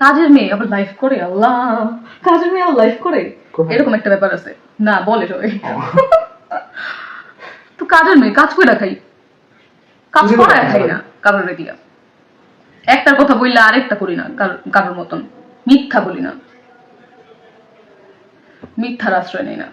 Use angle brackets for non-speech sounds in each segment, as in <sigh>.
কাজের মেয়ে আবার লাইফ করে আল্লাহ। কাজের মেয়ে আবার লাইফ করে। এরকম একটা ব্যাপার আছে। না বলে সবাই। তো কাজের মেয়ে কাজ করে রাখাই কাজ করে। রাখাই না কারোর রেডিয়া একটার কথা বললে আরেকটা করি না কারোর মতন। মিথ্যা বলি না। মিথ্যার আশ্রয় নেই না।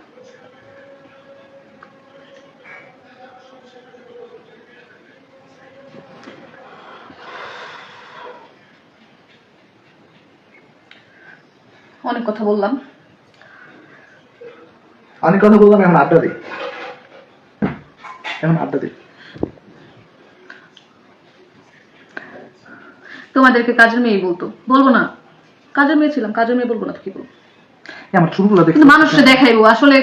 অনেক কথা বললাম। অনেক কথা বললাম এখন আড্ডা দিই। এখন আড্ডা দিই। তোমাদেরকে কাজের মেয়ে বলতো। বলব না। কাজের মেয়ে ছিলাম কাজের মেয়ে বলব না তো কি বলব? আমার চুলগুলো দেখতে কিন্তু মানুষকে দেখাইবো আসলে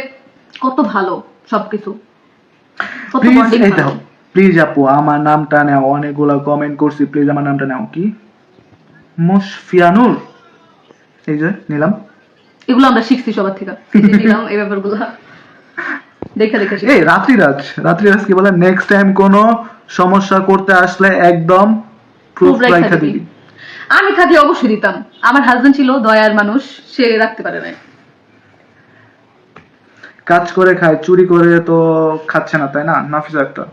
কত ভালো সবকিছু। কত প্লিজ ভালো। প্লিজ আপু আমার নামটা নাও অনেকগুলো কমেন্ট করছি প্লিজ আমার নামটা নাও কি? মুশফিয়ানুর। এই যে নিলাম। এগুলো আমরা শিখছি সবার থেকে। নিলাম এই ব্যাপারগুলো। দেখে দেখে এই রাত্রিরাজ রাত্রিরাজ কি বলে নেক্সট টাইম কোন সমস্যা করতে আসলে একদম প্রুফ রাখা দিবি। আমি থাকলে অবশ্যই দিতাম। আমার হাজবেন্ড ছিল দয়ার মানুষ সে রাখতে পারে না কাজ করে খায় চুরি করে তো খাচ্ছে না তাই না? নাফিস একটা।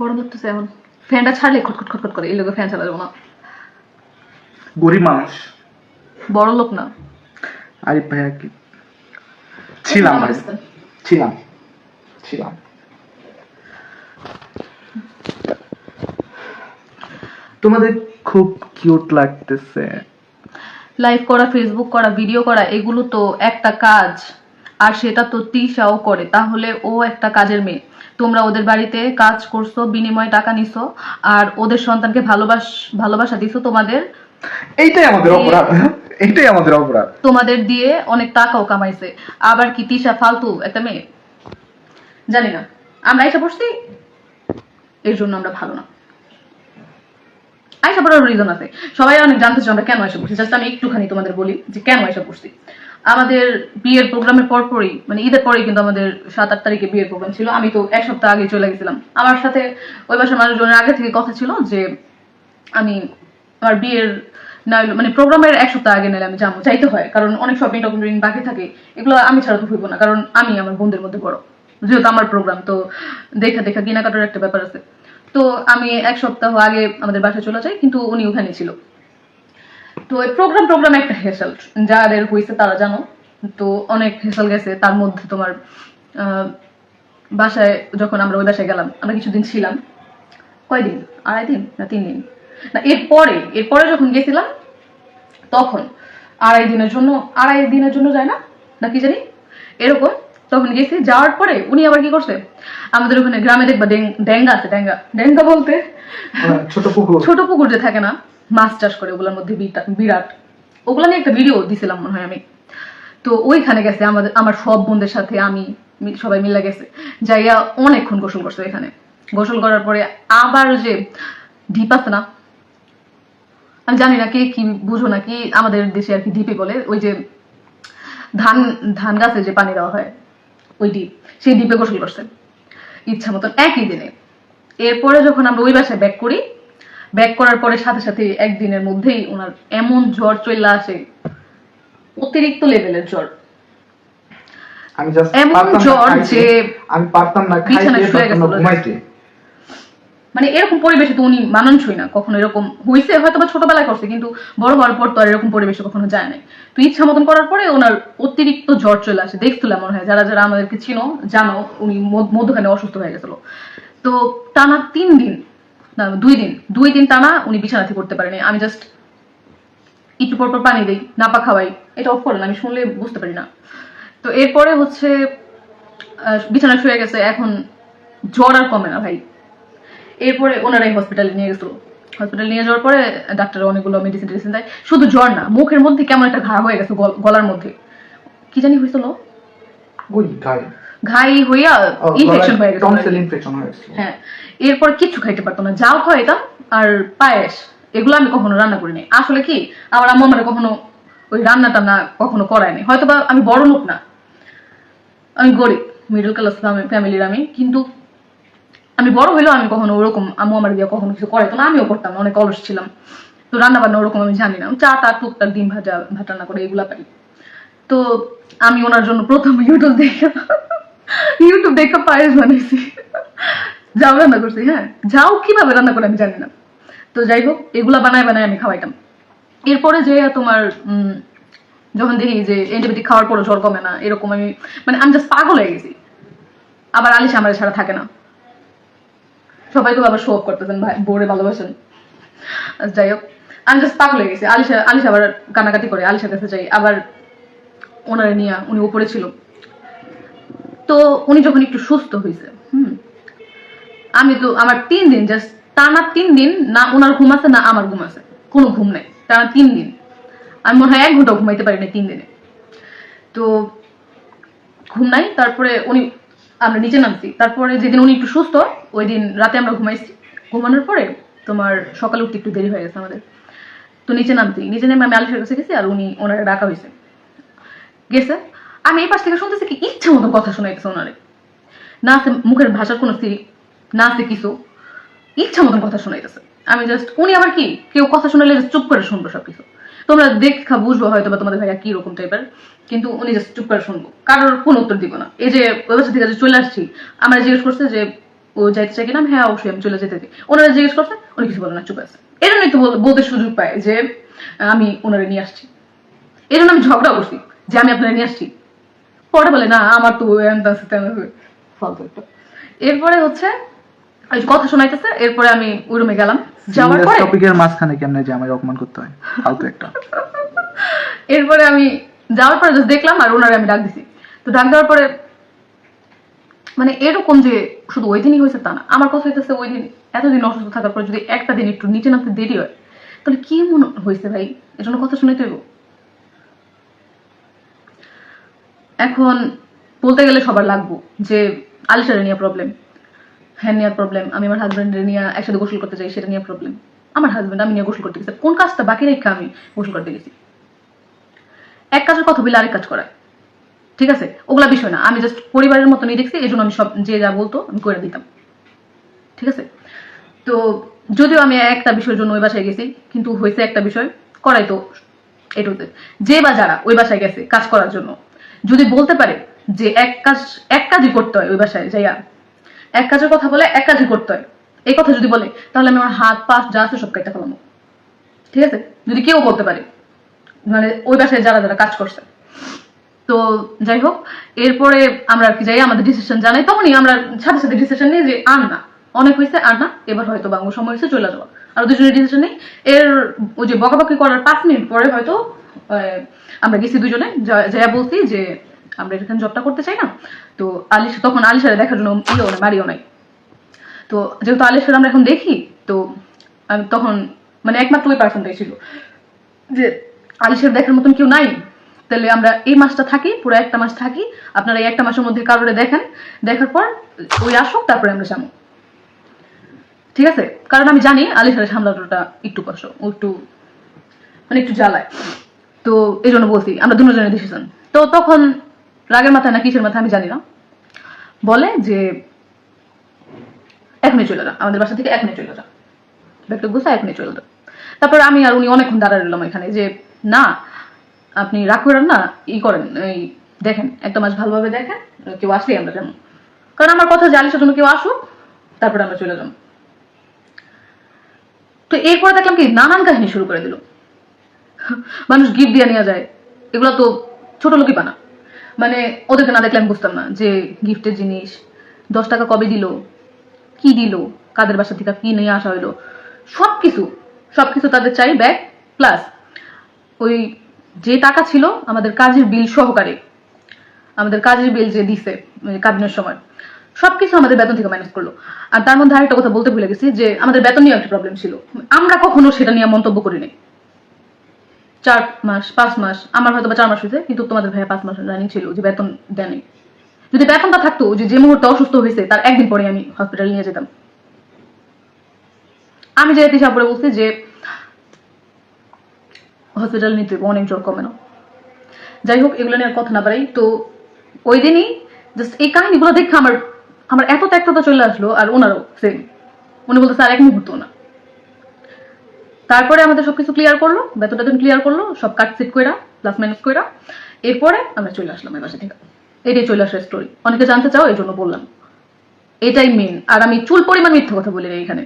গরম লাগতেছে এখন। ফ্যানটা ছাড়লে খটখট খটখট করে এই লোকে ফ্যান চালা যাব না। গরিব মানুষ। বড় লোক না। আরিফ ভাইয়া কি? ছিলাম ছিলাম। ছিলাম। তোমাদের খুব কিউট লাগতেছে। লাইভ করা ফেসবুক করা ভিডিও করা এগুলো তো একটা কাজ। আর সেটা তো তিশাও করে। তাহলে ও একটা কাজের মেয়ে। তোমরা ওদের বাড়িতে কাজ করছ বিনিময়ে টাকা নিছো আর ওদের সন্তানকে ভালোবাস ভালোবাসা দিছো তোমাদের? এইটাই আমাদের অপরাধ। এইটাই আমাদের অপরাধ। তোমাদের দিয়ে অনেক টাকাও কামাইছে। আবার কি তিশা ফালতু একটা মেয়ে? জানি না। আমরা আইসা পড়ছি? এর জন্য আমরা ভালো না। আইসা পড়ার রিজন আছে। সবাই অনেক জানতে চাই আমরা কেন আইসা পড়ছি? জাস্ট আমি একটুখানি তোমাদের বলি যে কেন এসে পড়ছি। আমাদের বিয়ের প্রোগ্রামের পরপরই মানে ঈদের পরেই কিন্তু আমাদের সাত, আট তারিখে বিয়ের প্রোগ্রাম ছিল। আমি তো এক সপ্তাহ আগে চলে গেছিলাম। আমার সাথে ওই বাসার মানুষজনের আগে থেকে কথা ছিল যে, আমি আমার বিয়ের না হইলো- মানে প্রোগ্রামের এক সপ্তাহ আগে নাহলে আমি যাব যাইতে হয়। কারণ অনেক শপিং টপিং বাকি থাকে, এগুলো আমি ছাড়া তো হইব না। কারণ আমি আমার বোনদের মধ্যে বড়, যেহেতু আমার প্রোগ্রাম তো দেখা দেখা কেনাকাটার একটা ব্যাপার আছে। তো আমি এক সপ্তাহ আগে আমাদের বাসায় চলে যাই, কিন্তু উনি ওখানে ছিল। তো এই প্রোগ্রাম প্রোগ্রাম একটা হেসাল যাদের হয়েছে তারা জানো। তো অনেক হেসাল গেছে তার মধ্যে তোমার বাসায় যখন আমরা ওই বাসায় গেলাম আমরা কিছুদিন ছিলাম। কয়দিন? আড়াই দিন না তিন দিন? না এরপরে এরপরে যখন গেছিলাম তখন আড়াই দিনের জন্য আড়াই দিনের জন্য যায় না? না কি জানি? এরকম তখন গেছি যাওয়ার পরে উনি আবার কি করছে? আমাদের ওখানে গ্রামে দেখবা ডেঙ্গা আছে ডেঙ্গা ডেঙ্গা বলতে ছোট পুকুর। ছোট পুকুর যে থাকে না মাছ চাষ করে, ওগুলোর মধ্যে বিরাট, ওগুলো নিয়ে একটা ভিডিও দিছিলাম মনে হয় আমি। তো ওইখানে গেছে আমাদের, আমার সব বোনদের সাথে আমি সবাই মিলে গেছে। যাইয়া অনেকক্ষণ গোসল করছে এখানে। গোসল করার পরে আবার যে ঢিপ আছে না, আমি জানি না কে কি বুঝো না কি আমাদের দেশে আর কি ঢিপে বলে, ওই যে ধান ধান গাছে যে পানি দেওয়া হয়, ওই ডিপ সেই ডিপে গোসল করছে। ইচ্ছা মতন একই দিনে। এরপরে যখন আমরা ওই বাসায় ব্যাক করি ব্যাক করার পরে সাথে সাথে একদিনের মধ্যেই ওনার এমন জ্বর চলে আসে অতিরিক্ত লেভেলের জ্বর। আমি জাস্ট এমন জ্বর যে আমি পারতাম না খাইতে বিছানায় শুয়ে পারতাম না গেছিল। ঘুমাইতে। মানে এরকম পরিবেশে তো উনি মানানসই না কখনো এরকম হয়েছে হয়তো বা ছোটবেলায় করছে কিন্তু বড় হওয়ার পর তো আর এরকম পরিবেশে কখনো যায় না তো ইচ্ছা মতন করার পরে ওনার অতিরিক্ত জ্বর চলে আসে দেখছিলাম মনে হয় যারা যারা আমাদেরকে চিনো জানো উনি মধ্যখানে অসুস্থ হয়ে গেছিল। তো টানা তিন দিন না দুই দিন। দুই দিন টানা উনি বিছানা থেকে করতে পারেনি। আমি জাস্ট একটু পর পর পানি দিই নাপা খাওয়াই। এটা অফ করেন আমি শুনলে বুঝতে পারি না। তো এরপরে হচ্ছে আহ, বিছানায় শুয়ে গেছে এখন জ্বর আর কমে না ভাই। এরপরে ওনারাই হসপিটালে নিয়ে গেছিল। হসপিটালে নিয়ে যাওয়ার পরে ডাক্তার অনেকগুলো মেডিসিন টেডিসিন দেয়। শুধু জ্বর না মুখের মধ্যে কেমন একটা ঘা হয়ে গেছে গল- গলার মধ্যে। কি জানি হয়েছিল? ঘাই হইয়া ইনফেকশন হয়ে গেছে টনসিল ইনফেকশন হয়ে গেছিল হ্যাঁ এরপর কিচ্ছু খাইতে পারতো না। যাও খাইতাম আর পায়েস এগুলো আমি কখনো রান্না করিনি আসলে কি আমার আম্মু আমার কখনো ওই রান্না টান্না কখনো করায়নি হয়তো বা আমি বড় লোক না আমি গরিব মিডল ক্লাস ফ্যামিলির আমি কিন্তু আমি বড় হইলেও আমি কখনো ওরকম আম্মু আমার দিয়ে কখনো কিছু করে তো না। আমিও করতাম অনেক অলস ছিলাম। তো রান্না বান্না ওরকম আমি জানি না। চা টা টুকটাক ডিম ভাজা ভাত রান্না করে এগুলা পারি তো আমি ওনার জন্য প্রথম ইউটিউব দেখে ইউটিউব দেখে পায়েস বানাইছি। যাও রান্না করছি হ্যাঁ? যাও, কীভাবে রান্না করে আমি জানি না। তো যাই হোক, এগুলা বানায় বানায় আমি খাওয়াইতাম। এরপরে যে তোমার যখন দেখি যে অ্যান্টিবায়োটিক খাওয়ার পরে জ্বর কমে না, এরকম আমি মানে আমি জাস্ট পাগল হয়ে গেছি। আবার আলিশ আমার ছাড়া থাকে না। সবাই তো আবার শো অফ করতেছেন, ভাই বোরে ভালোবাসেন। যাই হোক, আমি জাস্ট পাগল হয়ে গেছি। আলিশা, আলিশ আবার কানাকাটি করে, আলিশার কাছে যাই। আবার ওনারে নিয়ে, উনি উপরে ছিল। তো উনি যখন একটু সুস্থ হয়েছে হুম, আমি তো আমার তিন দিন জাস্ট টানা তিন দিন না ওনার ঘুম আছে, না আমার ঘুম আছে, কোনো ঘুম নেই, টানা তিন দিন। আমি মনে হয় এক ঘণ্টা ঘুমাইতে পারি না তিন দিনে। তো ঘুম নাই, তারপরে উনি, আমরা নিচে নামছি, তারপরে যেদিন উনি একটু সুস্থ ওই দিন রাতে আমরা ঘুমাইছি। ঘুমানোর পরে তোমার সকালে উঠতে একটু দেরি হয়ে গেছে আমাদের। তো নিচে নামছি, নিচে নেমে আমি আলিশের কাছে গেছি আর উনি ওনারা ডাকা হয়েছে গেছে আমি এই পাশ থেকে শুনতেছি কি ইচ্ছা মতো কথা শোনাইতেছে ওনারে না আছে মুখের ভাষার কোনো স্থির না আছে কিছু, ইচ্ছা মতন কথা শোনাইতেছে। আমি জাস্ট উনি আবার কি? কেউ কথা শোনালে চুপ করে শুনব সবকিছু। তোমরা দেখা বুঝব হয়তো বা তোমাদের ভাইয়া কি রকম টাইপের কিন্তু উনি জাস্ট চুপ করে শুনব। কারোর কোনো উত্তর দিব না। এই যে ওই বাসা থেকে চলে আসছি, আমরা জিজ্ঞেস করছে যে, ও যাইতে চাই কিনা? হ্যাঁ অবশ্যই, আমি চলে যেতে ওনারা জিজ্ঞেস করছে, উনি কিছু বলে না, চুপ আছে। এই জন্যই তো বল- বলতে সুযোগ পায় যে, আমি ওনারে নিয়ে আসছি। এর জন্য আমি ঝগড়া করছি যে, আমি আপনারা নিয়ে আসছি। পরে বলে না আমার তো। ফালতু একটা। এরপরে হচ্ছে কথা শোনাইতেছে এরপরে আমি ওই রুমে গেলাম। যাওয়ার পরে টপিকের মাঝখানে কেমনে যে আমায় অপমান করতে হয়? ফালতু একটা। <laughs> এরপরে আমি যাওয়ার পরে দেখলাম আর ওনারে আমি ডাক দিছি। তো ডাক দেওয়ার পরে মানে এরকম যে শুধু ওই দিনই হয়েছে তা না আমার কথা হইতেছে ওই দিন এতদিন অসুস্থ থাকার পর যদি একটা দিন একটু নিচে নামতে দেরি হয় তাহলে কি মনে হয়েছে ভাই? এর জন্য কথা শুনে তৈব এখন বলতে গেলে সবার লাগবো যে আলিশারে নিয়ে প্রবলেম হ্যাঁ নিয়ে প্রবলেম আমি আমার হাজব্যান্ডের নিয়ে একসাথে গোসল করতে চাই, সেটা নিয়ে প্রবলেম আমার হাজব্যান্ড আমি নিয়ে গোসল করতে গেছি। কোন কাজটা বাকি রেখে আমি গোসল করতে গেছি? এক কাজের কথা বলে আরেক কাজ করায়। ঠিক আছে? ওগুলা বিষয় না। আমি জাস্ট পরিবারের মতনই দেখছি এই জন্য আমি সব যে যা বলতো আমি করে দিতাম। ঠিক আছে? তো যদিও আমি একটা বিষয়ের জন্য ওই বাসায় গেছি, কিন্তু হয়েছে একটা বিষয় করাই তো এটুতে। যে বা যারা ওই বাসায় গেছে কাজ করার জন্য যদি বলতে পারে যে এক কাজ, এক কাজই করতে হয় ওই বাসায় যাইয়া, এক কাজের কথা বলে এক কাজই করতে হয়, এই কথা যদি বলে, তাহলে আমি আমার হাত, পা, যা আছে সব কেটে ফেলামো ঠিক আছে? যদি কেউ বলতে পারে মানে ওই বাসায় যারা যারা কাজ করছে। তো যাই হোক, এরপরে আমরা কি যাই, আমাদের ডিসিশন জানাই, তখনই আমরা সাথে সাথে ডিসিশন নিই যে আর না, অনেক হয়েছে, আর না, এবার হয়তো বাংলা সময় হয়েছে, চলে যাওয়া। আর দুজনের ডিসিশন নেই। এর ওই যে বকাবকি করার পাঁচ মিনিট পরে হয়তো আমরা গেছি দুজনে। যা- বলছি যে আমরা এখানে জবটা করতে চাই না। তো আলিশ, তখন আলিশারে দেখার জন্য ইয়েও নাই, বাড়িও নাই। তো যেহেতু আলিশার আমরা এখন দেখি, তো আমি তখন মানে একমাত্র ওই পার্সনটাই ছিল। যে আলিশের দেখার মতন কেউ নাই। তাহলে আমরা এই মাসটা থাকি, পুরো একটা মাস থাকি। আপনারা এই একটা মাসের মধ্যে কারোরে দেখেন। দেখার পর ওই আসুক, তারপরে আমরা যাব। ঠিক আছে? কারণ আমি জানি আলিশের সামলানোটা একটু কষ্ট একটু মানে একটু জ্বালায়। তো এই জন্য বলছি, আমরা দুজনের ডিসিশন তো তখন রাগের মাথায় না কিসের মাথায় আমি জানি না। বলে যে, এখনই চলে যা, আমাদের বাসা থেকে এখনই চলে যা। ব্যাগটা গুছা, এখনই চলে যা। তারপর আমি আর উনি অনেকক্ষণ দাঁড়ায় রইলাম এখানে যে, না, আপনি রাগ করেন না, ই করেন, এই দেখেন, একটা মাস ভালোভাবে দেখেন, কেউ আসলেই আমরা যেমন কারণ আমার কথা যে আলিশার জন্য কেউ আসুক, তারপরে আমরা চলে যাব। তো এরপরে দেখলাম কি নানান কাহিনী শুরু করে দিল। মানুষ গিফট দিয়ে নিয়ে যায়। এগুলো তো ছোট লোকই পানা মানে ওদেরকে না দেখলে আমি বুঝতাম না যে গিফটের জিনিস, দশ টাকা কবে দিল, কি দিল, কাদের বাসা থেকে কি নিয়ে আসা হইল সব কিছু সব কিছু তাদের চাই ব্যাগ প্লাস ওই যে টাকা ছিল আমাদের কাজের বিল সহকারে, আমাদের কাজের বিল যে দিছে মানে কাবিনের সময়, সবকিছু আমাদের বেতন থেকে ম্যানেজ করল। আর তার মধ্যে আরেকটা কথা বলতে ভুলে গেছি যে আমাদের বেতন নিয়ে একটা প্রবলেম ছিল। আমরা কখনো সেটা নিয়ে মন্তব্য করি নাই চার মাস, পাঁচ মাস, আমার হয়তো বা চার মাস হয়েছে, কিন্তু তোমাদের ভাইয়া পাঁচ মাস রানিং ছিল যে বেতন দেয়নি। যদি বেতনটা থাকতো যে যে মুহূর্তে অসুস্থ হয়েছে, তার একদিন পরে আমি হসপিটাল নিয়ে যেতাম। আমি যে তিশা পরে বলছি যে হসপিটাল নিতে অনেক জ্বর কমে না। যাই হোক, এগুলো নিয়ে কথা না বাড়াই। তো ওই দিনই জাস্ট এই কাহিনীগুলো দেখে আমার আমার এত ত্যাক্ততা চলে আসলো আর ওনারও সেম উনি বলতে স্যার এক মুহূর্ত না। তারপরে আমাদের সবকিছু ক্লিয়ার করল বেতন টেতন ক্লিয়ার করল, সব কাট সেট কইরা প্লাস মাইনাস কইরা এরপরে আমরা চলে আসলাম এই বাসা থেকে এটাই চলে আসার স্টোরি অনেকে জানতে চাও এই জন্য বললাম। এটাই মেন আর আমি চুল পরিমাণ মিথ্যা কথা বলি এখানে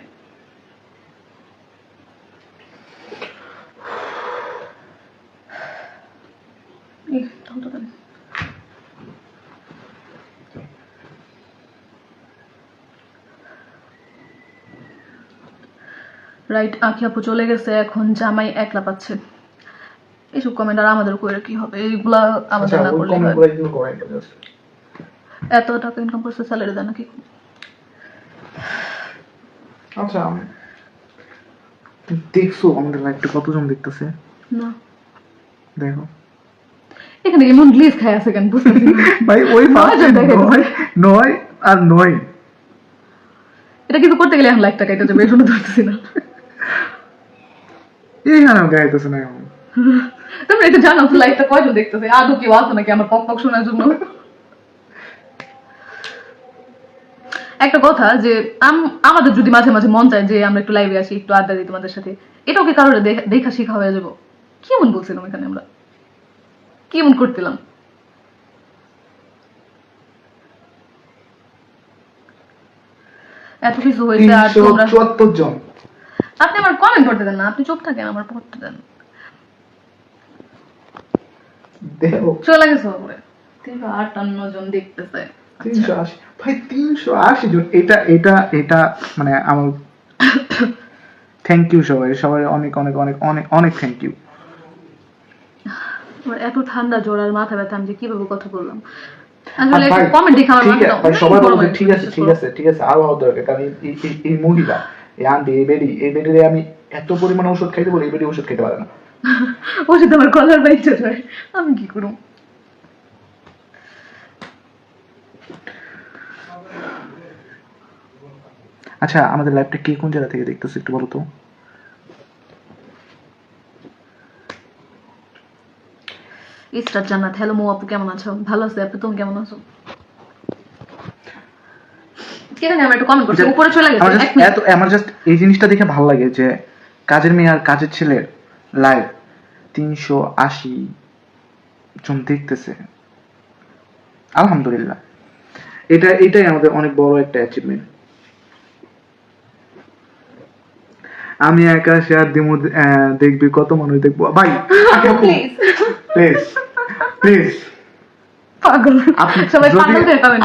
এই, দাও তো দেন। রাইট আখি আপু চলে গেছে এখন জামাই একলা পাচ্ছে। এইসব কমেন্ট আর আমাদের করে কি হবে? এইগুলা আমাদের না করলে এত টাকা ইনকাম করছে স্যালারি দেয় নাকি আচ্ছা দেখছ আমাদের লাইভটা কতজন দেখতেছে? না। দেখো। এখানে এমন গ্লিজ খায় আছে কেন? বুঝতেছি <laughs> ভাই ওই নয় নয় নয় আর নয়। এটা কিন্তু করতে গেলে এখন লাখ টাকা এটা যাবে এই জন্য ধরতেছি না। এইখানে গাইতেছে না এখন তোমরা এটা জানো লাইফটা কয়জন দেখতেছে? আদৌ কেউ আসো নাকি আমার পক পক শোনার জন্য? একটা কথা যে আম- আমাদের যদি মাঝে মাঝে মন চায় যে আমরা একটু লাইভে আসি একটু আড্ডা দিই তোমাদের সাথে এটাও কি কারোর দেখা- শিখা হয়ে যাব? কেমন বলছিলাম এখানে আমরা? কেমন করতেলাম? এত কিছু হয়েছে আর তোমরা জন। আপনি আমার কমেন্ট করতে দেন না আপনি চুপ থাকেন আমার পড়তে দেন। চলে গেছে ওপরে তিনশো আটান্ন জন দেখতেছে। তিনশো আশি। ভাই তিনশো আশি জন। এটা এটা এটা মানে আমার থ্যাংক ইউ সবাই। সবাই অনেক অনেক অনেক অনেক অনেক থ্যাংক ইউ আমার এত ঠান্ডা জ্বর আর মাথা ব্যথা আমি যে কীভাবে কথা বললাম। আসলে কমেন্ট দেখে আমার ঠিক আছে ঠিক আছে ঠিক আছে ঠিক আছে আরও দরকার কারণ এই মহিলা এই আন্টি এই বেডি এই বেডিরে আমি এত পরিমাণে ওষুধ খাইতে বলি এই বেডি ওষুধ খেতে পারে না। <laughs> ওষুধ আমার কলার বাইতে যায়। আমি কি করব আচ্ছা আমাদের লাইভটা কে কোন জায়গা থেকে দেখতেছে একটু বলো তো? ইসরাত জান্নাত হ্যালো মৌ আপু কেমন আছো? ভালো আছো আপু তুমি কেমন আছো? ঠিক আছে আমরা একটু কমেন্ট করছি? উপরে চলে গেছে। এত আমার জাস্ট এই জিনিসটা দেখে ভালো লাগে যে কাজের মেয়ে আর কাজের ছেলের লাইভ তিনশো আশি জন দেখতেছে। আলহামদুলিল্লাহ। এটা এটাই আমাদের অনেক বড় একটা অ্যাচিভমেন্ট আমি একা শেয়ার দিমু দেখবি কত মানুষ দেখব। ভাই <laughs> প্লিজ প্লিজ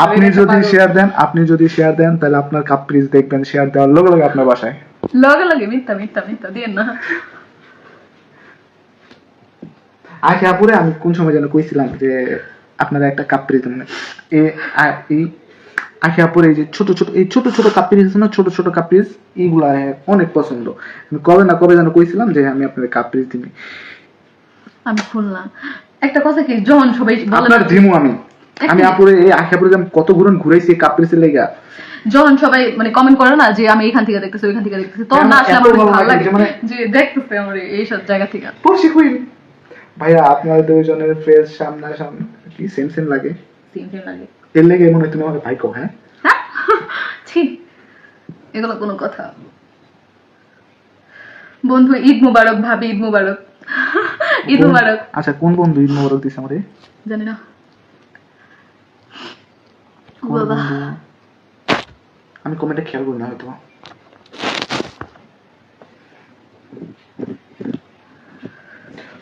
আপনি যদি। শেয়ার দেন আপনি যদি শেয়ার দেন তাহলে আপনার কাপ প্লিজ দেখবেন শেয়ার দেওয়ার লগে লগে আপনার বাসায়। লগে লগে মিথ্যা মিথ্যা মিথ্যা না। আগে আপুরে আমি কোন সময় যেন কইছিলাম যে আপনারা একটা কাপ প্লিজ দেবেন এই আ- আখি আপুরে এই যে ছোট ছোট এই ছোট ছোট কাপ আছে না ছোট ছোট কাপ এইগুলা অনেক পছন্দ। আমি কবে না কবে যেন কইছিলাম যে আমি আপনাদের কাপ দিবি আমি খুলনা একটা কথা কি যখন সবাই আপনার দিমু আমি। আমি আপুরে এই আমি কত ঘুরন ঘুরাইছি এই কাপ প্লিজের লেগা। যখন সবাই মানে কমেন্ট করে না যে আমি এখান থেকে দেখতেছি ওইখান থেকে দেখতেছি তখন না আসলে আমার ভালো লাগে যে মানে- যে দেখতেছে আমার এইসব জায়গা থেকে। পড়ছি কুইন ভাইয়া আপনার দুইজনের ফেস সামনে সামনে কি সেম সেম লাগে? সেম সেম লাগে। এর লেগে মনে হয় তুমি আমাকে ভাই কও হ্যাঁ? হ্যাঁ? <laughs> ছি এগুলো কোনো কথা। বন্ধু ঈদ মুবারক ভাবি ঈদ মুবারক। ঈদ মুবারক। আচ্ছা কোন বন্ধু ঈদ মোবারক দিছে আমারে জানি না। বাবা। আমি কমেন্টে খেয়াল করি না হয়তো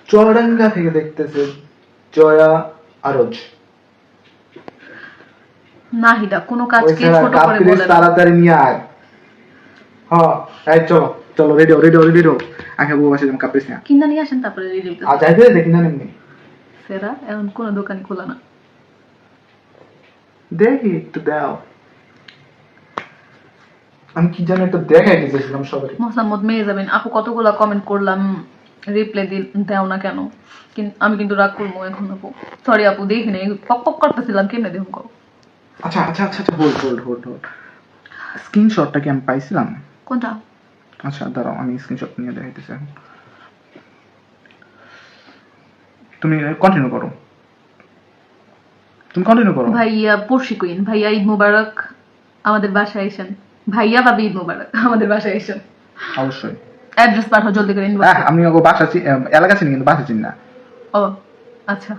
চুয়াডাঙ্গা থেকে দেখতেছে জয়া আরজ। নাহিদা কোনো কাজকে ছোট করে বলে তাড়াতাড়ি নিয়ে আয়। হ্যাঁ এই চলো। চলো রেডি হও রেডি হও রেডি হও। আগে বউ আসে যেমন কাপ্রিস নিয়ে আয়। কিনা নিয়ে আসেন তারপরে রিভিউ আর যাইতে দেখি না এমনি সেরা এখন কোনো দোকানই খোলা না। দেখি একটু দাও। আমি কি জানি একটা দেখাই দিতেছিলাম সবাই মোসাম্মদ মেয়ে যাবেন। আপু কতগুলো কমেন্ট করলাম রিপ্লাই দেও না কেন? আমি কিন্তু রাগ করব এখন আপু। সরি আপু দেখি নাই। পক পক করতেছিলাম কেমনে দেখুন করো আচ্ছা আচ্ছা আচ্ছা আচ্ছা হোল্ড হোল্ড হোল্ড হোল্ড স্ক্রিনশটটা কি আমি পাইছিলাম? কোনটা? আচ্ছা দাঁড়াও আমি স্ক্রিনশট নিয়ে দেখাইতেছি। এখন। তুমি কন্টিনিউ করো। তুমি কন্টিনিউ করো। ভাইয়া পড়শি কুইন ভাইয়া ঈদ মুবারক। আমাদের বাসায় এসেন ভাইয়া বা ঈদ মোবারক। আমাদের বাসায় এসেন অবশ্যই। অ্যাড্রেস পাঠাও জলদি করে ইনবক্স আমি ওকে বাসা এলাকা চিনি কিন্তু বাসা চিনি না। ও আচ্ছা।